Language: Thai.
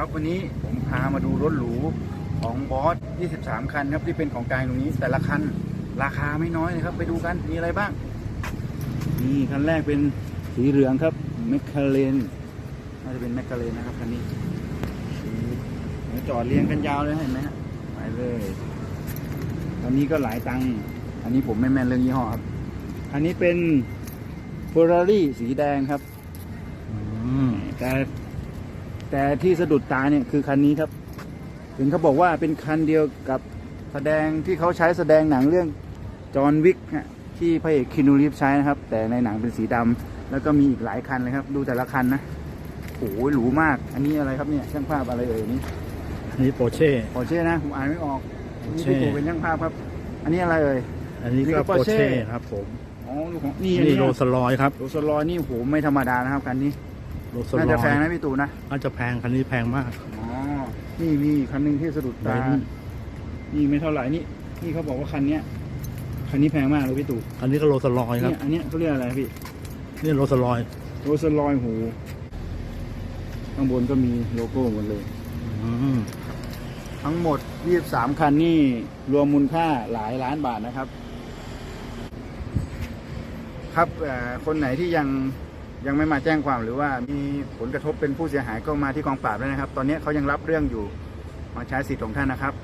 ครับวันนี้ผมพามาดูรถหรูของบอส 23 คันครับที่เป็นของกลางตรงนี้ แต่ละคันราคาไม่น้อยเลยครับ ไปดูกันมีอะไรบ้าง นี่คันแรกเป็นสีเหลืองครับแมคคาเรนน่าจะเป็นแมคคาเรนนะครับคันนี้สีเดี๋ยวจอดเรียงกันยาวเลยเห็นไหมฮะไปเลยคันนี้ก็หลายตังค์อันนี้ผมไม่แม่นเรื่องยี่ห้อครับ อันนี้เป็นเฟอร์รารี่สีแดงครับแต่ แต่ที่สะดุดตาเนี่ยคือคันนี้ครับ ถึงเขาบอกว่าเป็นคันเดียวกับแสดงที่เขาใช้แสดงหนังเรื่องจอห์นวิกฮะที่พระเอกคินูรีฟใช้นะครับ แต่ในหนังเป็นสีดำแล้วก็มีอีกหลายคันเลยครับ ดูแต่ละคันนะโอ้โหหรูมาก อันนี้อะไรครับเนี่ยช่างภาพอะไรเอ่ยนี่อันนี้โปรเช่พอเช่นะผมอ่านไม่ออกนี่ Porsche พี่ตู่เป็นช่างภาพครับ อันนี้อะไรเอ่ยอันนี้นี่ก็ก็โปร Porsche เช่ครับผมอ๋อดูของนี่อันนี่นี้โรลสลอยครับโรลส์รอยซ์นี่โอ้โหไม่ธรรมดานะครับคันนี้โรลสน่าลจะอแพงยนะพี่ตู่นะน่าจะแพงคันนี้แพงมากอ๋อนี่มีอีกคันหนึ่งที่สะดุดตาเบนซ์นี่ไม่เท่าไหร่นี่นี่เขาบอกว่าคันเนี้ยคันนี้แพงมากเลยพี่ตู่อันนี้ก็โรลสลอยครับเนี่ยอันเนี้ยเขาเรียกอะไรพี่นี่โรลสลอยโรสลอยหูข้างบนก็มีโลโก้หมดเลยอืมทั้งหมด 23 คันนี่รวมมูลค่าหลายล้านบาทนะครับ ครับเอ่อคนไหนที่ยัง ยังไม่มาแจ้งความหรือว่ามีผลกระทบเป็นผู้เสียหายก็มาที่กองปราบได้นะครับ ตอนนี้เขายังรับเรื่องอยู่มาใช้สิทธิ์ของท่านนะครับ